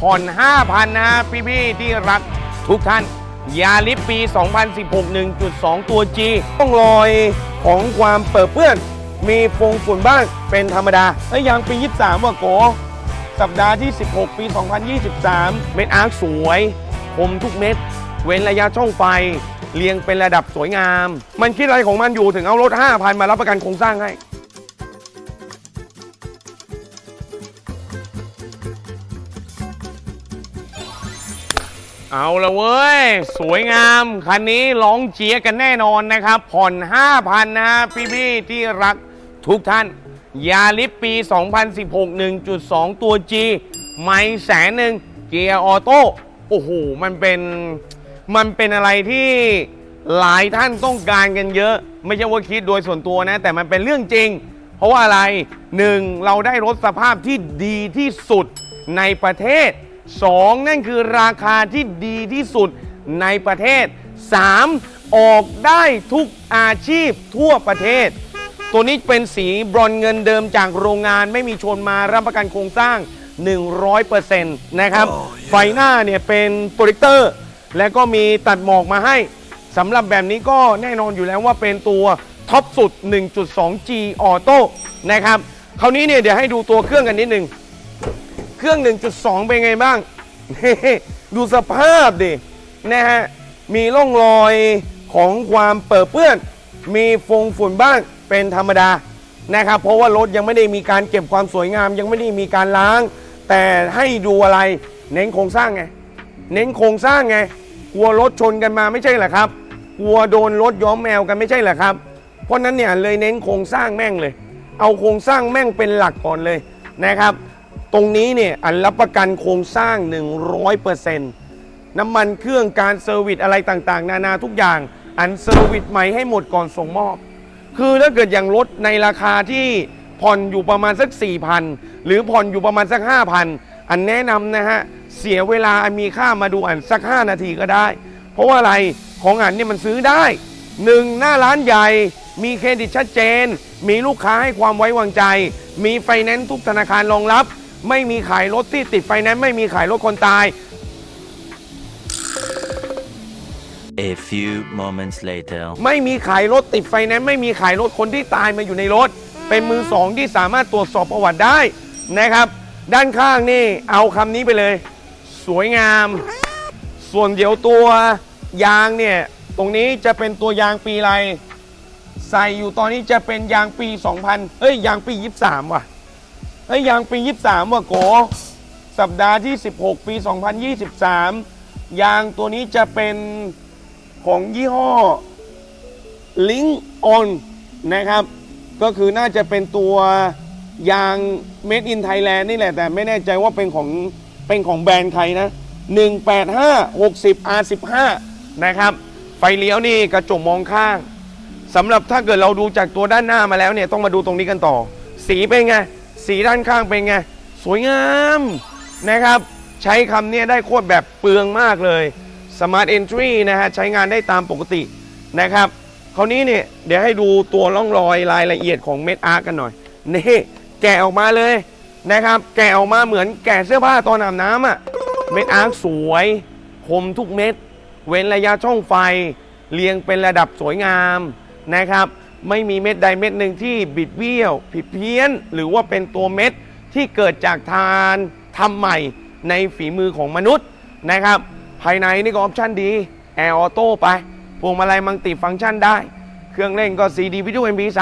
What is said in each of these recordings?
ผ่อน5,000 นะฮะพี่ๆที่รักทุกท่าน ยาลิปปี 2016 1.2 ตัว G ต้องรอยของความเปิดเปื้อน มีฟงฝุ่นบ้างเป็นธรรมดาเอ้ยยังปี 23 ว่ะโก สัปดาห์ที่ 16 ปี 2023 เม็ดอาร์คสวยคมทุกเม็ด เว้นระยะช่องไฟ เรียงเป็นระดับสวยงาม มันคิดอะไรของมันอยู่ถึงเอารถ 5,000 มารับประกันโครงสร้างให้ เอาละเว้ย สวยงาม คันนี้ร้องเจียร์กันแน่นอนนะครับ ผ่อน 5,000นะฮะพี่ๆที่รักทุกท่าน ยาลิปปี 2016 1.2 ตัว G ไม่แสนหนึ่งเกียร์ออโต้ โอ้โห มันเป็น มันเป็นอะไรที่หลายท่านต้องการกันเยอะ ไม่ใช่ว่าคิดโดยส่วนตัวนะ แต่มันเป็นเรื่องจริง เพราะว่าอะไรหนึ่งเราได้รถสภาพที่ดีที่สุดในประเทศ 2 นั่นคือราคาที่ดีที่สุดในประเทศ 3. ออกได้ทุกอาชีพทั่วประเทศ ตัวนี้เป็นสีบรอนซ์เงินเดิมจากโรงงานไม่มีชนมารับประกันโครงสร้าง 100%นะครับ ไฟหน้าเนี่ยเป็นโปรเจคเตอร์ และก็มีตัดหมอกมาให้สำหรับแบบนี้ก็แน่นอนอยู่แล้วว่าเป็นตัวท็อปสุด 1.2G Auto นะครับ คราวนี้เนี่ยเดี๋ยวให้ดูตัวเครื่องกันนิดนึง เครื่อง 1.2 เป็นไงบ้างดูสภาพดินะฮะมีร่องรอยของความเปิดเปื้อน มีฟงฝุ่นบ้างเป็นธรรมดานะครับ เพราะว่ารถยังไม่ได้มีการเก็บความสวยงาม ยังไม่ได้มีการล้าง แต่ให้ดูอะไรเน้นโครงสร้างไง เน้นโครงสร้างไงกลัวรถชนกันมาไม่ใช่เหรอครับกลัวโดนรถย้อมแมวกันไม่ใช่เหรอครับ เพราะนั้นเนี่ยเลยเน้นโครงสร้างแม่งเลย เอาโครงสร้างแม่งเป็นหลักก่อนเลยนะครับ ตรงนี้เนี่ยอันรับประกันโครงสร้าง 100%น้ำมันเครื่องการเซอร์วิสอะไรต่างๆ นานาทุกอย่าง อันเซอร์วิสใหม่ให้หมดก่อนส่งมอบ คือถ้าเกิดอย่างรถในราคาที่ผ่อนอยู่ประมาณสัก 4,000 หรือผ่อนอยู่ประมาณสัก 5,000 อันแนะนำนะฮะ เสียเวลาอันมีค่ามาดูอันสัก 5 นาทีก็ได้ เพราะว่าอะไรของอันเนี่ยมันซื้อได้หนึ่งหน้าร้านใหญ่ มีเครดิตชัดเจน มีลูกค้าให้ความไว้วางใจ มีไฟแนนซ์ทุกธนาคารรองรับ ไม่มีขายรถที่ติดไฟแนนซ์ไม่มีขายรถคนตาย A few moments later. ไม่มีขายรถติดไฟแนนซ์ไม่มีขายรถคนที่ตายมาอยู่ในรถ เป็นมือสองที่สามารถตรวจสอบประวัติได้นะครับ ด้านข้างนี่เอาคำนี้ไปเลย สวยงาม ส่วนเดี๋ยวตัวยางเนี่ย ตรงนี้จะเป็นตัวยางปีอะไร ใส่อยู่ตอนนี้จะเป็นยางปี 2000เฮ้ย ยางปี 23 ว่ะ เฮ้ยยางปี 23 ว่ะโก สัปดาห์ที่ 16 ปี 2023 ยางตัวนี้จะเป็นของยี่ห้อลิงออนนะครับ ก็คือน่าจะเป็นตัวยาง Made in Thailand นี่แหละ แต่ไม่แน่ใจว่าเป็นของเป็นของแบรนด์ใครนะ 185 60 R15 นะครับ ไฟเลี้ยวนี่กระจกมองข้างสำหรับถ้าเกิดเราดูจากตัวด้านหน้ามาแล้วเนี่ย ต้องมาดูตรงนี้กันต่อ สีเป็นไง สีด้านข้างเป็นไง สวยงามนะครับ ใช้คำนี้ได้โคตรแบบเปลืองมากเลย Smart Entry นะฮะใช้งานได้ตามปกตินะครับคราวนี้เนี่ยเดี๋ยวให้ดูตัวร่องรอยรายละเอียดของเม็ดอาร์กันหน่อยนี่แกะออกมาเลยนะครับ แกะออกมาเหมือนแกะเสื้อผ้าตอนอาบน้ำอะ่ะเม็ดอาร์สวยคมทุกเม็ด เว้นระยะช่องไฟ เรียงเป็นระดับสวยงามนะครับ ไม่มีเม็ดใดเม็ดหนึ่งที่บิดเบี้ยว ผิดเพี้ยน หรือว่าเป็นตัวเม็ดที่เกิดจากทานทำใหม่ในฝีมือของมนุษย์นะครับ ภายในนี่ก็ออปชั่นดีแอร์ออโต้ไปพวงมาลัยมังติฟังก์ชันได้ เครื่องเล่นก็ CD วิดีโอ MP3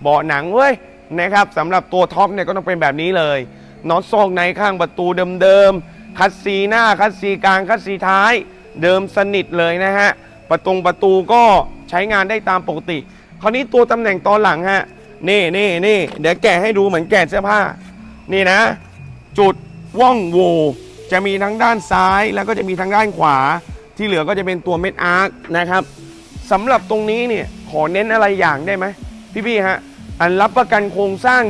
เบาะหนังเว้ยนะครับสำหรับตัวท็อปเนี่ยก็ต้องเป็นแบบนี้เลยน็อตซอกในข้างประตูเดิมๆคัดซีหน้าคัดซีกลางคัดซีท้าย เดิมสนิทเลยนะฮะประตงประตูก็ใช้งานได้ตามปกติ คราวนี้ตัวตำแหน่งตอนหลังฮะนี่นี่นี่เดี๋ยวแกะให้ดูเหมือนแกะเสื้อผ้า นี่นะ จุดว่องโวจะมีทั้งด้านซ้ายแล้วก็จะมีทั้งด้านขวา ที่เหลือก็จะเป็นตัวเม็ดอาร์คนะครับสำหรับตรงนี้เนี่ยขอเน้นอะไรอย่างได้ไหมพี่ๆฮะอันรับประกันโครงสร้าง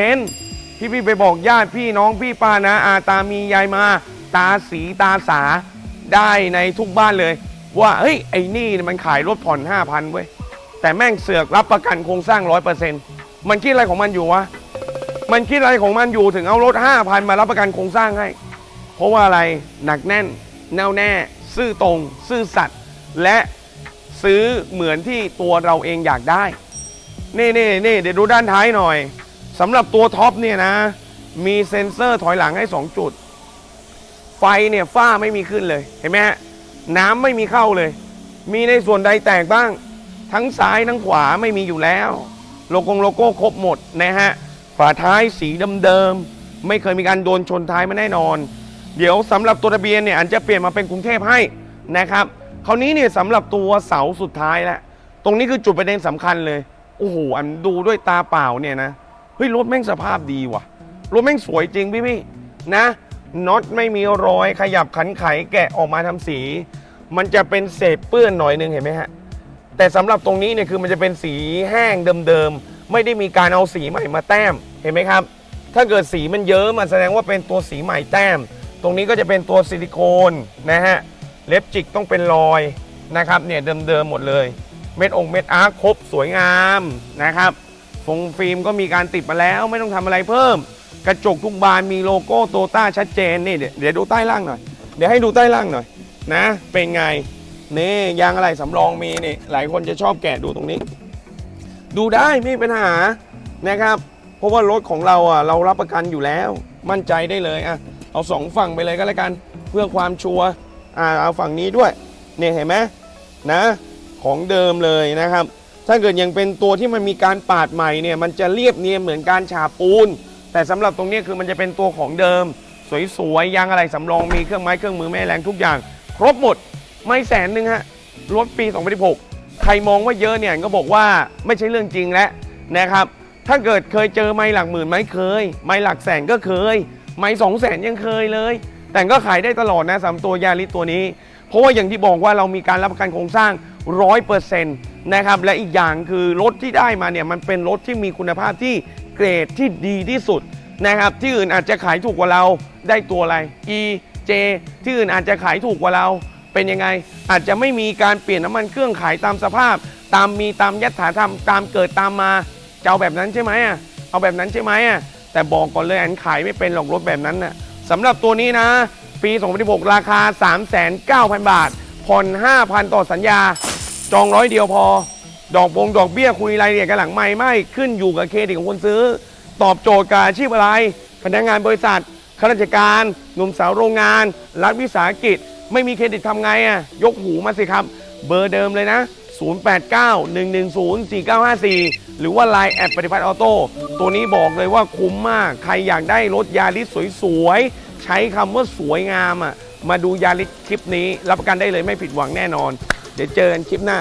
100%พี่ๆไปบอกญาติพี่น้องพี่ป้านะอาตามียายมา ตาสีตาสาได้ในทุกบ้านเลย ว่าเฮ้ยไอ้นี่มันขายรถผ่อน 5,000เว้ย แต่แม่งเสือกรับประกันโครงสร้าง100%มันคิดอะไรของมันอยู่วะ มันคิดอะไรของมันอยู่ถึงเอารถ5,000มารับประกันโครงสร้างให้ เพราะว่าอะไรหนักแน่น แน่วแน่ ซื่อตรง ซื่อสัตย์และซื้อเหมือนที่ตัวเราเองอยากได้ นี่นี่นี่เดี๋ยวดูด้านท้ายหน่อยสำหรับตัวท็อปเนี่ยนะ มีเซ็นเซอร์ถอยหลังให้ 2 จุด ไฟเนี่ยฝ้าไม่มีขึ้นเลย เห็นไหมฮะน้ำไม่มีเข้าเลย มีในส่วนใดแตกบ้าง ทั้งซ้ายทั้งขวาไม่มีอยู่แล้ว โลโก้โลโก้ครบหมดนะฮะฝาท้ายสีเดิมๆไม่เคยมีการโดนชนท้ายมาแน่นอน เดี๋ยวสำหรับตัวทะเบียนเนี่ยอันจะเปลี่ยนมาเป็นกรุงเทพให้นะครับคราวนี้เนี่ยสำหรับตัวเสาสุดท้ายแล้วตรงนี้คือจุดประเด็นสำคัญเลยโอ้โหอันดูด้วยตาเปล่าเนี่ยนะเฮ้ยรถแม่งสภาพดีว่ะรถแม่งสวยจริงพี่พี่นะน็อตไม่มีรอยขยับขันไขแกะออกมาทำสี มันจะเป็นเศษเปื้อนหน่อยนึงเห็นไหมฮะ แต่สำหรับตรงนี้เนี่ยคือมันจะเป็นสีแห้งเดิมๆไม่ได้มีการเอาสีใหม่มาแต้มเห็นไหมครับ ถ้าเกิดสีมันเยอะมันแสดงว่าเป็นตัวสีใหม่แต้ม ตรงนี้ก็จะเป็นตัวซิลิโคนนะฮะเล็บจิกต้องเป็นรอยนะครับเนี่ยเดิมๆหมดเลย เม็ดองค์เม็ดอาร์คครบสวยงามนะครับฟงฟิล์มก็มีการติดมาแล้วไม่ต้องทำอะไรเพิ่ม กระจกทุกบานมีโลโก้โตต้าชัดเจนนี่เดี๋ยวดูใต้ล่างหน่อย เดี๋ยวให้ดูใต้ล่างหน่อยนะ เป็นไง นี่ยางอะไรสำรองมีนี่หลายคนจะชอบแกะดูตรงนี้ ดูได้ไม่มีปัญหานะครับ เพราะว่ารถของเราอะเรารับประกันอยู่แล้ว มั่นใจได้เลยอะเอาสองฝั่งไปเลยก็แล้วกัน เพื่อความชัวร์อ่าเอาฝั่งนี้ด้วยเนี่ยเห็นไหมนะของเดิมเลยนะครับ ถ้าเกิดยังเป็นตัวที่มันมีการปาดใหม่เนี่ยมันจะเรียบเนียนเหมือนการฉาบปูน แต่สำหรับตรงนี้คือมันจะเป็นตัวของเดิม สวยๆยางอะไรสำรองมีเครื่องไม้เครื่องมือแม่แรงทุกอย่าง ครบหมด ไม่แสนหนึ่งฮะรถปี 2016 ใครมองว่าเยอะเนี่ยก็บอกว่าไม่ใช่เรื่องจริงแล้วนะครับ ถ้าเกิดเคยเจอไม้หลักหมื่นไหมเคย ไม้หลักแสนก็เคย ไม้สองแสนยังเคยเลย แต่ก็ขายได้ตลอดนะสำหรับตัวยาริสตัวนี้ เพราะว่าอย่างที่บอกว่าเรามีการรับประกันโครงสร้างร้อยเปอร์เซ็นต์นะครับ และอีกอย่างคือรถที่ได้มาเนี่ยมันเป็นรถที่มีคุณภาพที่เกรดที่ดีที่สุดนะครับ ที่อื่นอาจจะขายถูกกว่าเราได้ตัวอะไร E J ที่อื่นอาจจะขายถูกกว่าเรา เป็นยังไง อาจจะไม่มีการเปลี่ยนน้ำมันเครื่องขายตามสภาพ ตามมีตามยัตถาธรรมตามเกิดตามมาจะเอาแบบนั้นใช่ไหมอะเอาแบบนั้นใช่ไหมอะแต่บอกก่อนเลยอันขายไม่เป็นหรอกรถแบบนั้นน่ะสำหรับตัวนี้นะ ปี2016ราคา 3,900 บาท ผ่อน 5,000 ต่อสัญญา จองร้อยเดียวพอ ดอกบงดอกเบี้ยคุยรายละเอียดกันหลังไม่ไม่ขึ้นอยู่กับเครดิตของคนซื้อ ตอบโจทย์กับอาชีพอะไร พนักงานบริษัทข้าราชการหนุ่มสาวโรงงาน รัฐวิสาหกิจ ไม่มีเครดิตทำไงอะ ยกหูมาสิครับ เบอร์เดิมเลยนะ 0891104954 หรือว่า Line แอดปฏิพัฒน์ออโต้ตัวนี้บอกเลยว่าคุ้มมาก ใครอยากได้รถยาริสสวยๆ ใช้คำว่าสวยงามอะ มาดูยาริสคลิปนี้ รับประกันได้เลยไม่ผิดหวังแน่นอน เดี๋ยวเจอกันคลิปหน้า